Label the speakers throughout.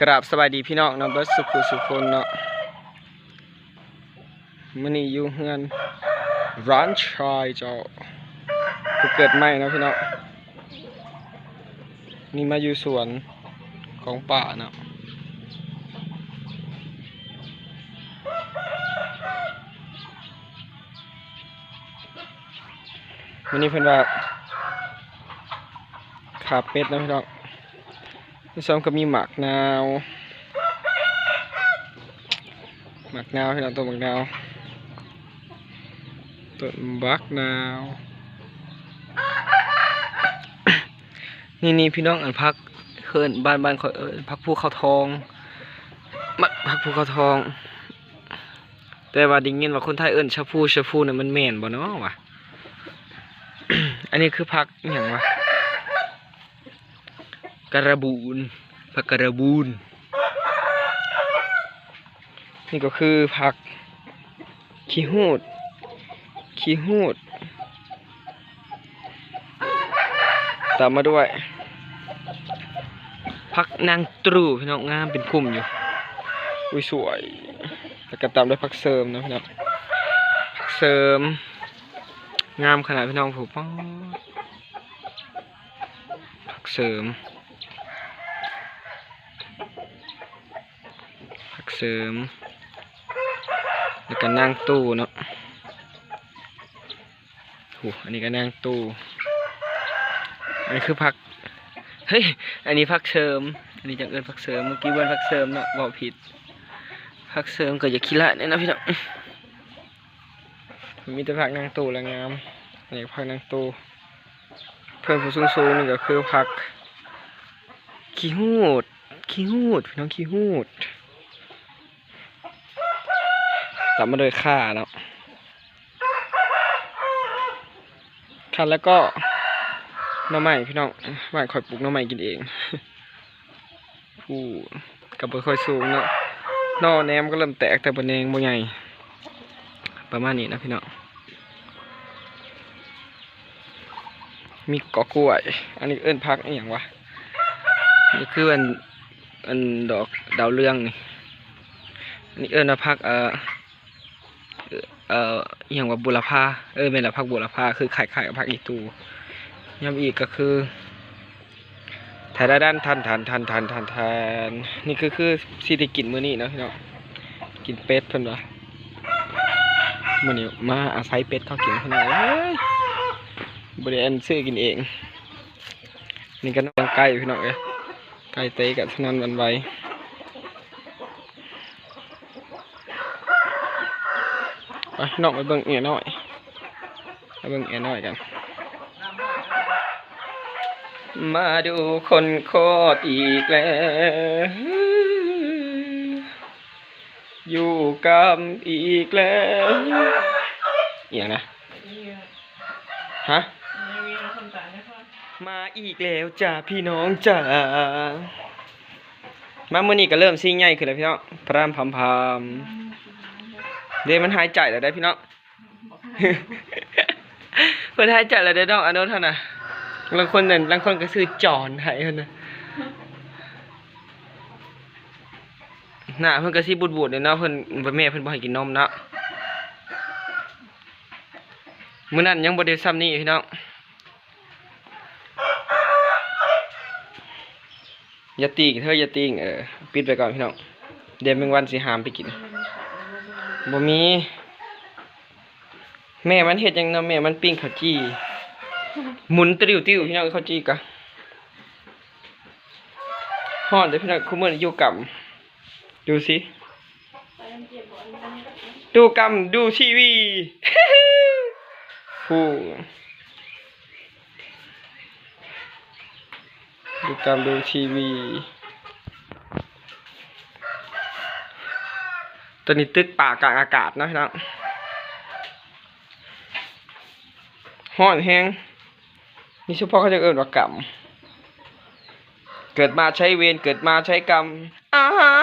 Speaker 1: กราบสบายดีพี่น้องนะเบิร์สุขุสุคนเนาะมื้อนี้อยู่เฮือนร้านชายเจ้าผู้เกิดใหม่นะพี่น้องนี่มาอยู่สวนของป่าเนาะมื้อนี้เพิ่นว่าขาเป็ดนะพี่น้อง ที่สองก็มีหมากนาวหมากนาวให้เราตัวหมากนาวต้นบักนาว นี่นี่พี่น้องอันพักเคินบ้านบ้านเขาเออพักภูเขาทองมัดพักภูเขาทอง แต่ว่าดิ้ยินว่าคนไทยเอิ้นชะพูชะพูเนี่ยมันแม่นบ่เนาะวะอันนี้คือพักอย่างวะ กระบูนผักกระบูนนี่ก็คือผักขี้หูดขี้หูดตามมาด้วยผักนางตรูพี่น้องงามเป็นพุ่มอยู่ อุ้ยสวย แล้วก็ตามด้วยผักเสริมนะพี่น้องผักเสริม งามขนาดพี่น้องผมป้อผักเสริม ผัก เสริม แล้วก็นั่งตู้เนาะโหอันนี้ก็นั่งตู้อันนี้คือผัก เฮ้ย อันนี้ผักเสริม อันนี้จังเอิญผักเสริม เมื่อกี้เวันผักเสริมเนาะบอกผิดผักเสริมก็อย่าขี้ละเนี่ยนะพี่น้องมีแต่ผักนางตู้และงามอันนี้ผักนางตู้ เพิ่มผู้สูงๆนี่ก็คือผักขี้หูดขี้หูดพี่น้องขี้หูด ตามมาโดยข่าเนาะข่าแล้วก็หน่อไม้พี่น้องบ้านคอยปลูกหน่อไม้กินเองผู้กับบ่ค่อยสูงเนาะนอแนมก็เริ่มแตกแต่บนแนงบ่ใหญ่ประมาณนี้นะพี่น้องมีกอกล้วย อันนี้เอิ้นพักอหย่างวะนี่คืออันอันดอกดาวเรืองนี่อันนี้เอิ้นว่าพักเอ่อ เอ่ออย่างว่าบุรพาเออเป็นละพักบุรพาคือไขายขายกับพักอีตูย้ำอีกก็คือทาดาด้านทันทันทันทันทันทันนี่คือคือสิได้กินมื้อนี้เนาะพี่น้องกินเป็ดเพิ่นว่ามื้อนี้มาอาศัยเป็ดเขากินเพิ่นว่าเอ้ยบ่ได้อันซื้อกินเอง นี่ก็น้องไก่พี่น้องเอ้ยไก่เตะกับสนันวันไว ไปน้องไปเบิ่งเอียน้อยไปเบิ่งเอียน้อยกัน มาดูคนโคตรอีกแล้ว อยู่กับอีกแล้วเอียงนะฮะมาอีกแล้วจ้าพี่น้องจ้ามาเมื่อนี้ก็เริ่มซิ่งใหญ่ขึ้นแล้วพี่น้องพรามพามพาม เดี๋ยวมันหายใจแล้วได้พี่น้องเพิ่นหายใจแล้วได้น้องอันนั้นเท่าน่ะบางคนนั่นบางคนก็ซื้อจอนให้เพิ่นน่ะหน้าเพิ่นก็สิบูดๆเลยเนาะเพิ่นบ่แม่เพิ่นบ่ให้กินนมเนาะมื้อนั้นยังบ่ได้ซ้ำนี้พี่น้องอย่าติงเธออย่าติงเออปิดไปก่อนพี่น้องเดี๋ยวแมงวันสิหามไปกิน บ่มี แม่มันเฮ็ดยังนะแม่มันปิ้งข้าวจี้ หมุนติ้วติ้วพี่น้องข้าวจี้กะฮ้อนเด้อพี่น้องคุมื้ออยู่กับดูสิดูกำดูทีวีผู้ดูกำดูทีวี ตัวนี้ตึกป่ากลางอากาศนะพี่น้องห้อนแห้งนี่เฉพาะเขาจะเอิ้นว่ากรรมเกิดมาใช้เวรเกิดมาใช้กรรมอ่าฮะ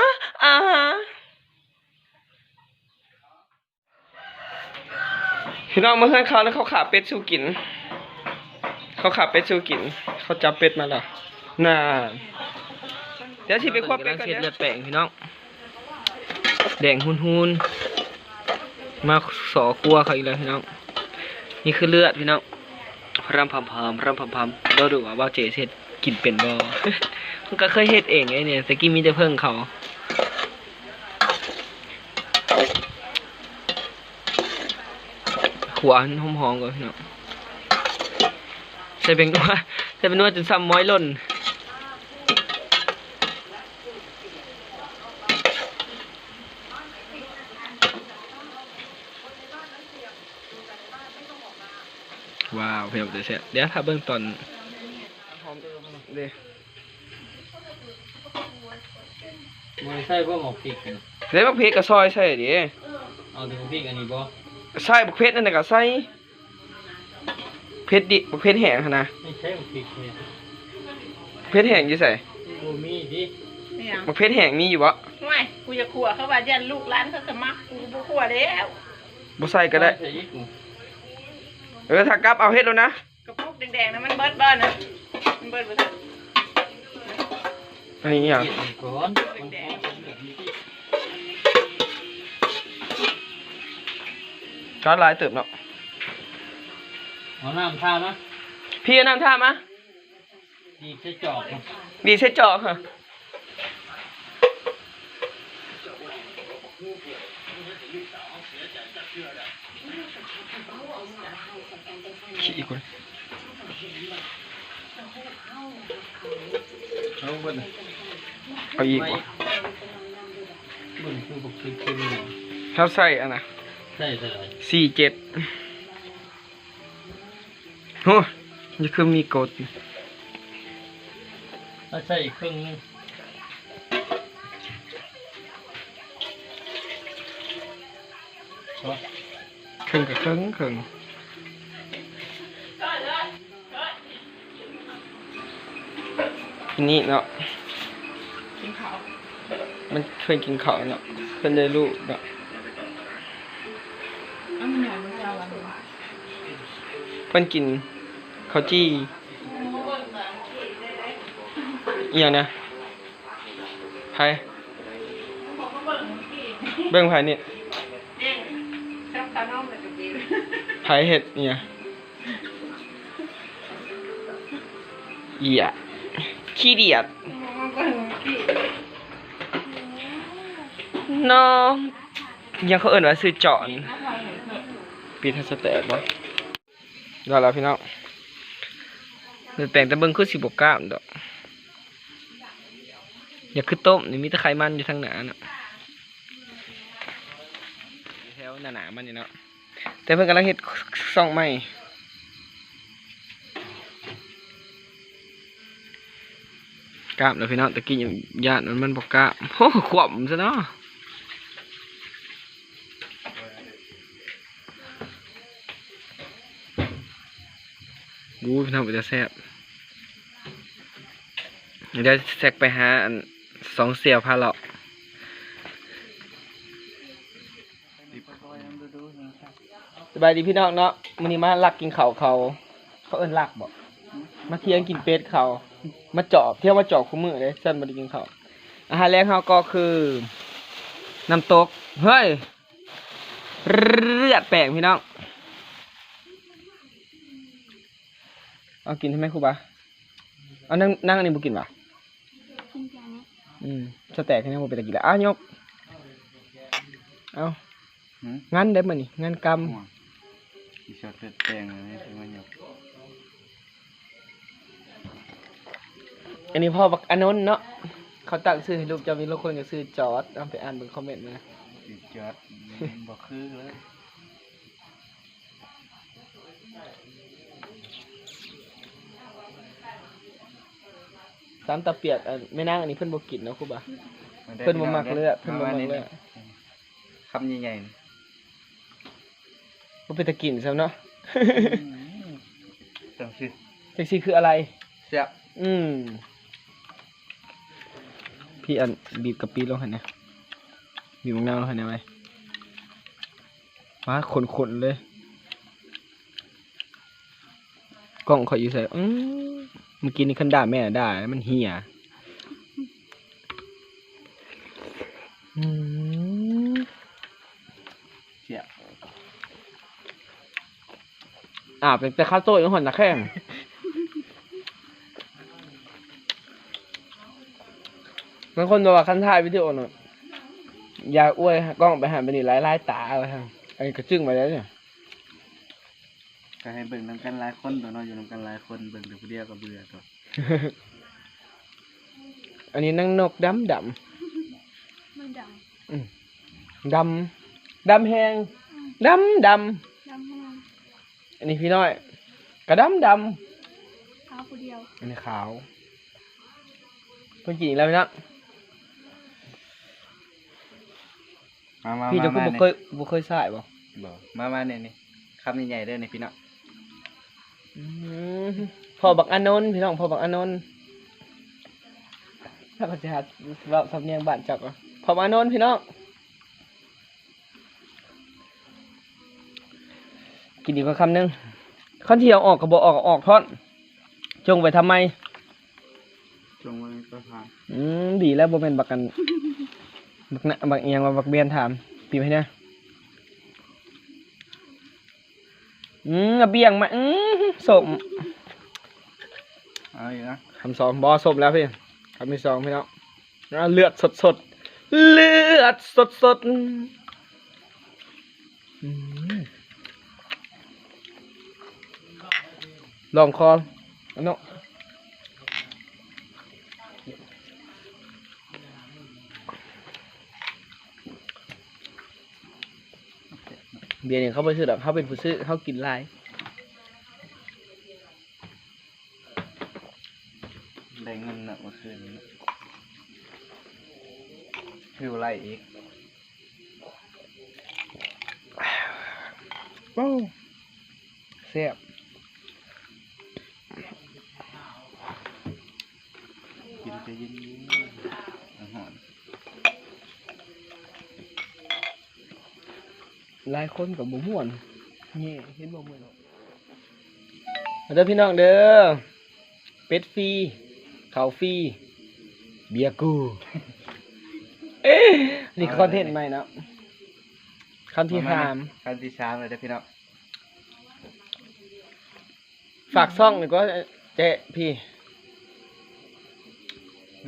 Speaker 1: อ่าฮะพี่น้องเมื่อคืนเขานะเขาขาเป็ดสู้กิน เขาขาเป็ดสู้กิน เขาจับเป็ดมาแล้วน่าเดี๋ยวสิไปควบเป็ดก่อน
Speaker 2: เช็ด
Speaker 1: เดี๋
Speaker 2: เลื
Speaker 1: ย
Speaker 2: อ
Speaker 1: ว
Speaker 2: ดแป้งพี่น้อง แดงหุนๆมาสอครัวเขาอีกแล้วพี่น้อง นี่คือเลือดพี่น้องรำพำพำรำพำพำเราดูว่าบ่าวเจเฮ็ดกินเป็นบ่มันก็เคยเฮ็ดเองไอ้เนี่ยแต่กี้มีแต่เพิ่งเขาหัวหอมๆก่อนพี่น้องใส่เป็นนัวใส่เป็นนัวจนซ้ำม้อยล่น พี่น้องเดี๋ยวเสร็จเดี๋ยวถ้าเบื้องต้นหอมเดี๋ยว
Speaker 3: มันใช่พวกหมกพริกกัน
Speaker 1: เดี๋ยวบักเพชรกับซอยใส่ดิ
Speaker 3: เอาถึงพริกอันนี้บ่
Speaker 1: ใส่บักเพชรนั่นน่ะก็ใส่เพชรดิบักเพชรแห้งหั่นนะ
Speaker 3: ไม่ใช่หมกพริกเนี่ย
Speaker 1: เพชรแห้งอยู่ใส่
Speaker 3: บูมีดิ
Speaker 4: ไม่เอา
Speaker 1: บักเพชรแห้งมีอยู่บ่
Speaker 4: ไม่กูจะขัวเขาว่ายันลูกร้านเขาสมัครกูบุขัวแล้ว
Speaker 1: บ่ใส่ก็ได้
Speaker 3: ใส่อีกกู
Speaker 1: เออถ้ากลับเอาเฮ็ดแล้วนะ
Speaker 4: กระปุกแดงๆนะมันเบิดเบิดนะมันเบิดเบิด
Speaker 1: อันนี้อะ
Speaker 3: เก็บก่อนมันแดง
Speaker 1: ช้อนหลายเติบเนาะ
Speaker 3: เอาน้ำท่านะ
Speaker 1: พี่เอาน้ำท่ามา
Speaker 3: ดีใช้จอกนะ
Speaker 1: ดีใส่จอกค่ะ ขี้อีกคน
Speaker 3: เอาเบิ่ง
Speaker 1: เอาอีกบ่
Speaker 3: เบิ่งคือหมกพริกคือนี่
Speaker 1: ถ้าใส่อันน่ะ
Speaker 3: ใช่ใช่
Speaker 1: สี่เจ็ดโอ้นี่คือมีกด
Speaker 3: ถ้าใช่อีกครึ่งนึงบ่
Speaker 1: ค รึ่งกับครึ่งครึ่งนี้เนาะมันเคยกินข้าวเนาะเพิ่นได้รู้เนาะ
Speaker 4: เพื่อนจะวันนี้
Speaker 1: เพิ่นกินข้าวจี้อีหยังนะไผเบิ่งไผนี่ ไผเฮ็ดอีหยังอีอะขี้เดียด
Speaker 4: น้
Speaker 1: องยังเขาเอิ่นว่าซื้อจอนปีทัสแตกบ่ได้แล้วพี่น้องเดี๋ยวแต่งแต่เบิ่งคือสิบ่กล้ามดอกอย่าคือต้มนี่มีต่ไขมันอยู่ทางหน้าน่ะแถวหน้าๆมันนี่เนาะ แต่เพิ่นกำลังเฮ็ดซ่องใหม่กล้ามแล้วพี่น้องตะกี้ยังญาติมันมันบ่กล้ามโอ้ขวบซะเนาะดูพี่น้องมันจะแซ่บเดี๋ยวแซกไปหาสองเสี่ยวพาเลา บายดีพี่น้องเนาะมื้อนี้มาลักกินข้าวเขาเขาเอิ้นลักบ่มาเที่ยงกินเป็ดเขามาเจาะเที่ยวมาเจาะคู่มือเลยเส้นบ่ได้กินข้าวอาหารแรกเฮาก็คือน้ำตกเฮ้ยเลือดแปลงพี่น้องเอากินใช่ไหมครูบาเอานั่งนั่งอันนี้บุกินป่ะอืมสแต็กให้นั่งบุเป็นตะกี้แล้วอ้าวยก เอางั้นได้มานี่งั้นก
Speaker 5: อีชอตเลือดแดงเลยนี่คือมันหยกำ
Speaker 1: อันนี้พ่อบักอนนท์เนาะเขาตั้งชื่อให้ลูกเจะมีลูกคนก็ชื่อจอร์ดเอาไปอ่านบนคอมเมนต์มา
Speaker 5: อีจอดบ่คือเลย
Speaker 1: สามตะเปียกอันไม่นั่งอันนี้เพิ่นบ่กินเนาะครูบา
Speaker 5: ได้
Speaker 1: เพิ่นบ่มักเลือดเพิ่นบ่มัก
Speaker 5: นี่
Speaker 1: เลือด
Speaker 5: คำใหญ่ๆ นี่
Speaker 1: บ่เป็นตะกินซ้ำเนาะ
Speaker 5: จังชื่อ
Speaker 1: แท็กซี่คืออะไร
Speaker 5: เสียบ
Speaker 1: อืม พี่อันบีบกะปิลงให้หนะบีบมะนาวลงให้หนะไว้มาขนๆเลย กล้องเขาอยู่ใส่อืมเมื่อกี้นี่คันด่าแม่ด่ามันเหี่ยอืม
Speaker 5: เสียบ
Speaker 1: อ่าเป็นแต่ข้าวโต้ยหอนนะแข้งบางคนบอกว่าคันถ่ายวิดีโอหน่อยอยาอ้วยกล้องไปหันไปนี่หลายหลายๆตาอะไรทางไอ้กระจึ้งไปแล้วเนี่ย
Speaker 5: ก็ให้เบิ่งนํกันหลายคนตัวเนาะอยู่นํกันหลายคนเบิ่งแต่ผู้เดียวก็เบื่อตัว
Speaker 1: อันนี้นั่งนกดำด
Speaker 4: มันดังำ
Speaker 1: ดำดำแหงดำด
Speaker 4: ดำแห้งำ
Speaker 1: อันนี้พี่น้อย กระดำด
Speaker 4: เท้าผู้เดียวำ
Speaker 1: อันนี้ขาวเพิ่นกินอีกแล้วพี่น้อง
Speaker 5: มามา
Speaker 1: พี่จะกู
Speaker 5: มา
Speaker 1: บ่
Speaker 5: มา
Speaker 1: เคยบ่เคยใส่บ่
Speaker 5: บ่มามาเนี่ยนี่คำใหญ่ๆเด้อนี่พี่น้อง
Speaker 1: อืมพ่อบักอานนท์พี่น้องพ่อบักอานนท์ถ้าเขาจะหาเราสำเนียงบ้านจักอะพ่อบักอานนท์พี่น้อง กินอีกคำหนึงข้าวที่เอาออกก็บ่ออกก็ออกท่อนจงไปทำไม
Speaker 5: จงไว้ก็พา
Speaker 1: อืมดีแล้วบ่แม่นบักกัน บักนะบักเอียงว่าบักเบียนถามปีไปเนี่ยอืมเอาเบี่ยงมาอืมสม
Speaker 5: เอาอยู่นะ
Speaker 1: คำสองบอสมแล้วพี่คำที่สองพี่น้องแล้วเลือดสดสดๆเลือดสดสดๆอืม ลองคอนเนาะเบียร์เนี่ยเขาไปซื้อดอกเขาเป็นผู้ซื้อเขากินหลาย
Speaker 5: ได้เงินนะเมื่อคืนนี้ฟิวไล่อีก กินจะเย็นๆอาหาร
Speaker 1: หลายคนกับบ่ม่วนนี่เห็นบ่ม่วนหรอกเด้อพี่น้องเด้อเป็ดฟรีข้าวฟรีเบียร์กูเอ๊ะนี่คือคอนเทนต์ใหม่นะคำที่สาม
Speaker 5: คำที่สามเลยเด้อพี่น้อง
Speaker 1: ฝากซ่องหน่อยก็เจ๊พี่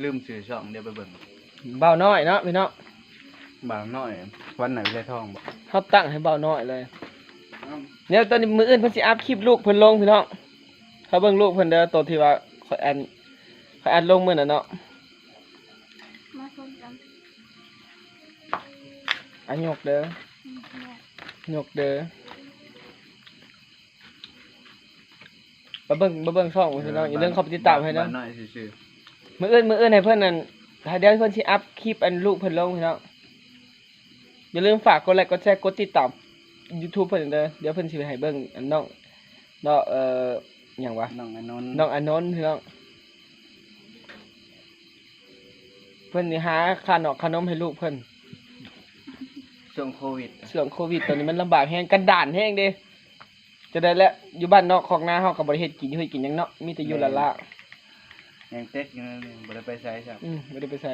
Speaker 5: ลืมสื่อช่องเดี๋ยวไปเบิ่ง
Speaker 1: เบาน้อยเนาะพี่น้อง
Speaker 5: บางน้อย วันไหนไม่ได้ท่องบ่
Speaker 1: เขาตั้งให้เบาน้อยเลยเนี่ยตอนนี้มืออื่นเพิ่นสิอัพคลิปลูกเพิ่นลงพี่น้องเขาเบิ่งลูกเพิ่นเด้อตัวที่ว่าข่อยอันข่อยอันลงมื้อน่ะเนาะ
Speaker 4: มาชมกัน
Speaker 1: อันยกเด้อ
Speaker 4: อืมเนี่ย
Speaker 1: ยกเด้อมาเบิ่งมาเบิ่งช่องพี่น้องอย่าลืมเข้าไปติดตามให้นะ
Speaker 5: บ้านน้อยซื่อ
Speaker 1: มื้ออื่นมื้ออื่นให้เพิ่นนั่นถ้าเดี๋ยวเพิ่นสิอัพคลิปอันลูกเพิ่นลงพี่น้องอย่าลืมฝากกดไลค์กดแชร์กดติดตาม YouTube เพิ่นเด้อเดี๋ยวเพิ่นสิไปให้เบิ่งอันน้องเนาะเอ่อหยังวะ
Speaker 5: ๆน้องอนนท์
Speaker 1: น้องอานนท์พี่น้องเพิ่นนี่หาขานอกขนมให้ลูกเพิ่น
Speaker 5: ช่วงโควิด
Speaker 1: ช่วงโควิดตอนนี้มันลำบากแฮงกันดานแฮงเด้จะได้แล้วอยู่บ้านนอกของนาเฮาก็บ่ได้เฮ็ดกินอยู่เฮ็ดกินหยังเนาะมีแต่อยู่ละละ
Speaker 5: ยังเต็กอยู่นั่นเองบ่ได้ไปใช้ครับ
Speaker 1: อืมบ่ได้ไปใส่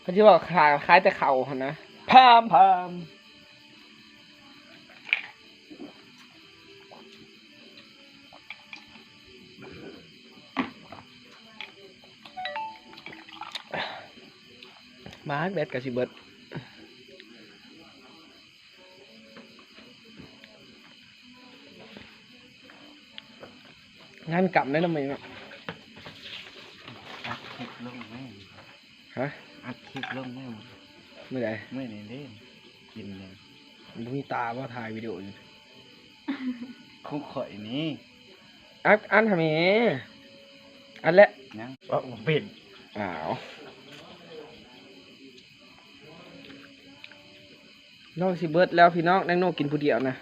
Speaker 1: เขาสิว่าขายขายแต่ข้าวหั่นนะพามพามมาแบตก็สิเบิดงานกลับได้ทำไมเนาะ
Speaker 5: อัดค ลิปลงแม่ง
Speaker 1: ฮะ
Speaker 5: อัดคลิปลงแม่ง
Speaker 1: ไม่ได้
Speaker 5: ไม่ได้เล่นกินเลย
Speaker 1: มันมีตาว่าถ่ายวิดีโออยู่
Speaker 5: คุกข่อยนี่
Speaker 1: อันอันทำไมอันละ
Speaker 5: ยังว่าปิด
Speaker 1: อ้าวน้องสิเบิดแล้วพี่น้องนั่งโนกินผู้เดียวนะ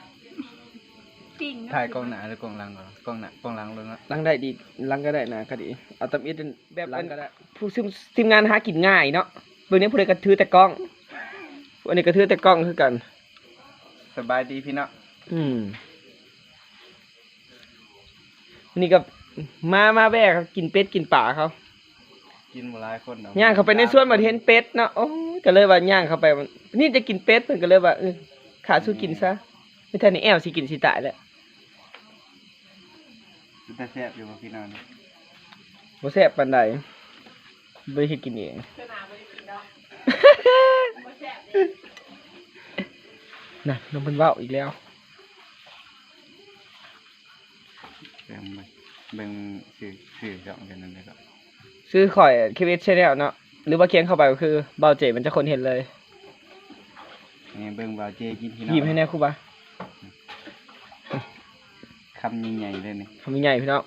Speaker 4: ปิ้งเนะ
Speaker 5: ถ่ายกล้องหน้าหรือกล้องหลังก่อนกล้องหน้ากล้องหลังลงละ
Speaker 1: ลังได้ดีลังก็ได้นะก็ดีเอาตำอิดแบบลังก็ได้ผู้ซึ่งทีมงานหากินง่ายเนาะเบอร์นี้ผู้ใดกระถือแต่กล้องอันนี้กระถือแต่กล้องคือกัน
Speaker 5: สบายดีพี่น้อง
Speaker 1: อืมนี่ก็มามาแบกกินเป็ดกินป่าเขา
Speaker 5: กินบ่หลายคนดอก
Speaker 1: ย่างเข้าไปในสวนมาเห็นเป็ดเนาะโอ้ยก็เลยว่าย่างเข้าไปมันนี่จะกินเป็ดเพิ่นก็เลยว่าเออขาสู้กินซะไม่ทันนี่แอวสิกินสิตายแล้ว
Speaker 5: แต่แซ่บอยู่บ่พี่น้องนี่
Speaker 1: บ่แซ่บปานใดบ่ได้กินเอง
Speaker 4: ขนาดบ่ได้กินดอกบ่แซ่บดิ
Speaker 1: น่ะน้องเพิ่นเว้าอีกแล้ว
Speaker 5: เบิ่งเบิ่งเบิ่งสื่อสื่อจ่องกันนั่นเลยก็
Speaker 1: ซื้อข่อยเควิชแนลเนาะหรือว่าเคียงเข้าไปก็คือเบาเจมันจะคนเห็นเลย
Speaker 5: นี่เบิ่งบ่าวเจกินพี่น้อง
Speaker 1: ยิ้มให้แน่ครูบา
Speaker 5: คำใหญ่ๆเลยนี่
Speaker 1: ทำยังไงพี่น้อง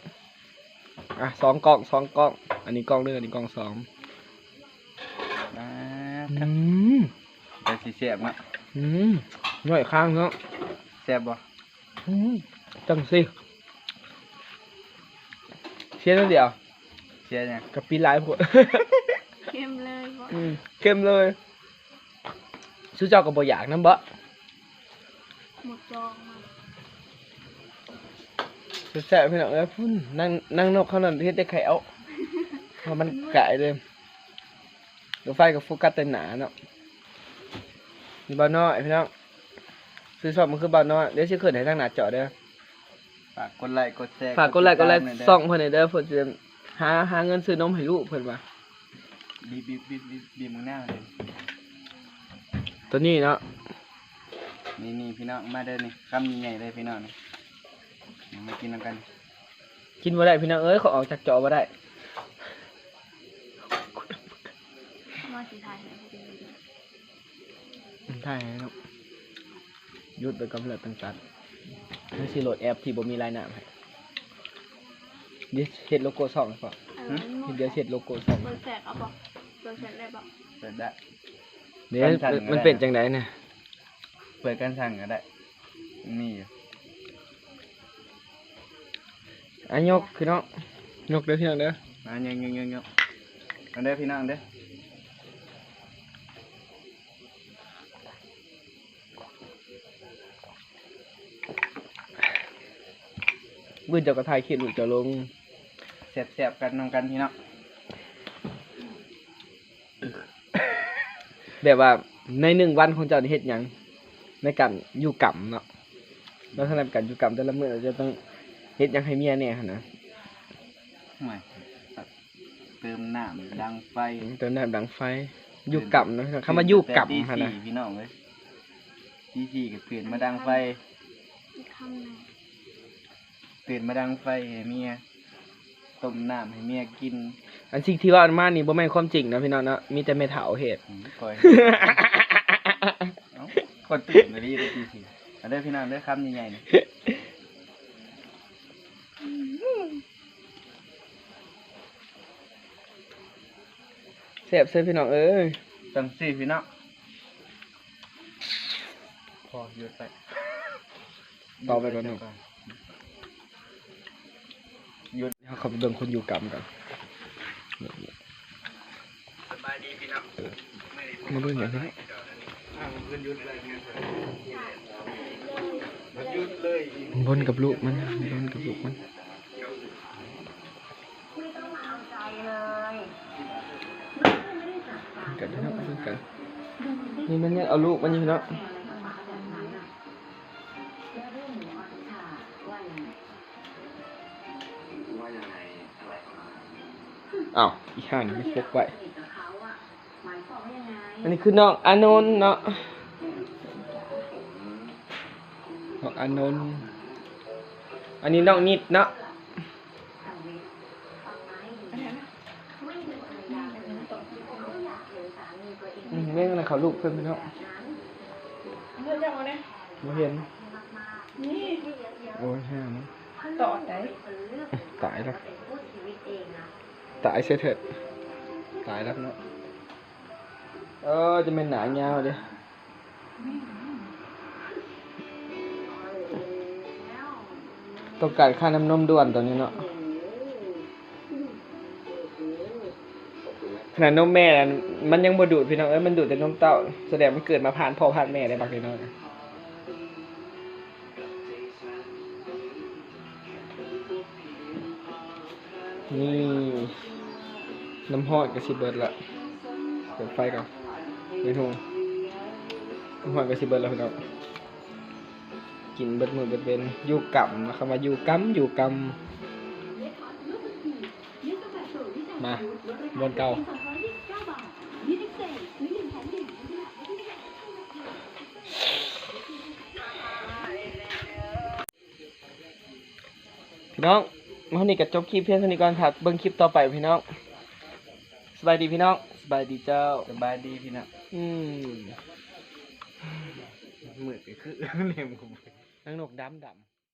Speaker 1: อะสองกล่องสองกล่อง อันนี้กล่องหนึงอันนี้กล่องสอง
Speaker 5: อ่า
Speaker 1: อืม
Speaker 5: แต่สิแซ่บเนาะ
Speaker 1: อืมย่อยข้างเนาะ
Speaker 5: แซ่บบ่
Speaker 1: อืมจังสิเชียร์นั่นเดียว
Speaker 5: เสียยัง
Speaker 1: กับปีหลายพวก
Speaker 4: เข้มเลยบ่
Speaker 1: อืมเข้มเลยซื้อเจ้ากับบอยากน้ำบะ
Speaker 4: หมดจองมา
Speaker 1: แซ่บๆพี่น้องเอ้ยพุ่นนั่งนั่งนกเขานั่นเฮ็ดได้ไข่เอาเพราะมันไก่เลยรถไฟกับโฟกัสแต่หนาเนาะนี่บ้านน้อยพี่น้องซื้อชอบมันคือบ้านน้อยเดี๋ยวสิขึ้นให้ทางหน้าจอเด้อ
Speaker 5: ฝากกดไลค์กดแชร์
Speaker 1: ฝากกดไลค์กดไลค์
Speaker 5: ติตามหน่ยเด้
Speaker 1: ส่องเพิ่นให้เด้อเพิ่นจะหาหาเงินซื้อนมให้ลูกเพิ่นว่า
Speaker 5: บีบบีบบีบบีบบีบมึงหน้าเลย
Speaker 1: ตัวนี้เนาะ
Speaker 5: นี่นี่พี่น้องมาเด้อนี่คำใหญ่ๆเลยพี่น้องนี่นี่ มากินนำกัน
Speaker 1: กินบ่ได้พี่น้องเอ้ยเขาออกจากจอบ่ได้
Speaker 4: มาสิทายให้พวกนี้
Speaker 1: ใช่ครับหยุดไปกำเนิดต่างๆนี่สิโหลดแอปที่บ่มีรายนามให้เดี๋ยวเฮ็ดโลโก้ช่องให้พอ
Speaker 4: เออมัน
Speaker 1: เดี๋ยวเฮ็ดโลโก้ช่อง
Speaker 4: เบอร์แสกเอาบ่เบอร์แสกได้บ่
Speaker 5: เปิดได้
Speaker 1: เดี๋ยว
Speaker 5: สั่นๆก็ได้
Speaker 1: มันเป็นจังไดเนี่ย
Speaker 5: เปิดกันสั่งก็ได้ นี่ อยู่
Speaker 1: อะยกพี่น้องยกเด้อพี่น้องเด้อ
Speaker 5: มายังยังยังยังเอาเด้อพี่น้องเด้อ
Speaker 1: บื้นเจ้าก็ถ่ายคลิปลูกเจะลง
Speaker 5: แซ่บๆกันนำกันพี่น้อง
Speaker 1: แบบว่าในหนึ่งวันของเจ้านี่เฮ็ดหยังในการอยู่กรรมเนาะแล้วถ้าในการอยู่กรรมแต่ละมื้อเราจะต้อง เฮ็ดหยังให้เมียเนี่ยหั่นนะ
Speaker 5: ไม่เติมน้ำดังไฟ
Speaker 1: เติมน้ำดังไฟอยู่กรรมเนาะคำว่าอยู่กรรม
Speaker 5: ตี
Speaker 1: หั่น
Speaker 5: สี่
Speaker 1: นะ
Speaker 5: พี่น้องเลยตีสี่ก็ตื่นมาดังไฟ
Speaker 4: อีกคำหนึง
Speaker 5: ตื่นมาดังไฟให้เมียต้มน้ำให้เมียกิน
Speaker 1: อันสิ่งที่ว่ามานี่บ่แม่นความจริงนะพี่น้องเนาะมีแต่แม่เฒ่าเฮ็ด
Speaker 5: อืมคอยเอ้าคนตื่นเลยดีเลยตีสี่เอาเด้อพี่น้องเด้อคำใหญ่ๆ
Speaker 1: ซ่บเซ่บพี่น้องเอ้ย
Speaker 5: จังสี่พี่น้องพอหยุดไป
Speaker 1: ต่อไปก่อนหนู
Speaker 5: หยุด
Speaker 1: เขาขับเบิ่งคนอยู่กรรมกัน
Speaker 5: สบายดีพี่น้อง
Speaker 1: มาเบิ่งอย่างนี้
Speaker 5: อ้าวเพิ่นหยุดเลยเนี่ยมันหยุดเลยอีก
Speaker 1: บนกับลูกมันบนกับลู กันกันพี่น้องเบิ่งกัน นี่มันยังเอาลูกมันอยู่เนาะอ้าวอีห่านี่พกไว้อันนี้คือน้องอานนท์เนาะน้องอานนท์อันนี้น้องนิดเนาะอืมแม่งอะไร เขาลูกเพิ่นไปเนาะ
Speaker 4: เลือกจังเอาเนี่ย
Speaker 1: มาเห็น
Speaker 4: นี่
Speaker 1: โอ้ยห่าเนาะ
Speaker 4: ต่อได้
Speaker 1: ตายแล้วตายเสียเถิดตายแล้วเนาะเออจะเป็นหนาเงาวเดิต้องการค่าน้ำนมด่วนตัวนี้เนาะ ขนาดนมแม่น่ะมันยังบ่ดูดพี่น้องเอ้ยมันดูดแต่นมเต้าแสดงมันเกิดมาผ่านพ่อผ่านแม่ได้บักเลยเนาะนี่น้ำฮอดก็สิเบิดละเปิดไฟก่อนเวนหงน้ำฮอดก็สิเบิดแล้วพี่น้องกินเบิดมือเบิดเวนอยู่กำนะครับว่าอยู่กำอยู่กำมาบนเก่า น้องวันนี้ก็จบคลิปเพียงเท่านี้ก่อนครับเบิ่งคลิปต่อไปพี่น้องสบายดีพี่น้องสบายดีเจ้า
Speaker 5: สบายดีพี่น้อง
Speaker 1: อืม
Speaker 5: มืดก็คือเนมผม
Speaker 1: นางนกดำดำ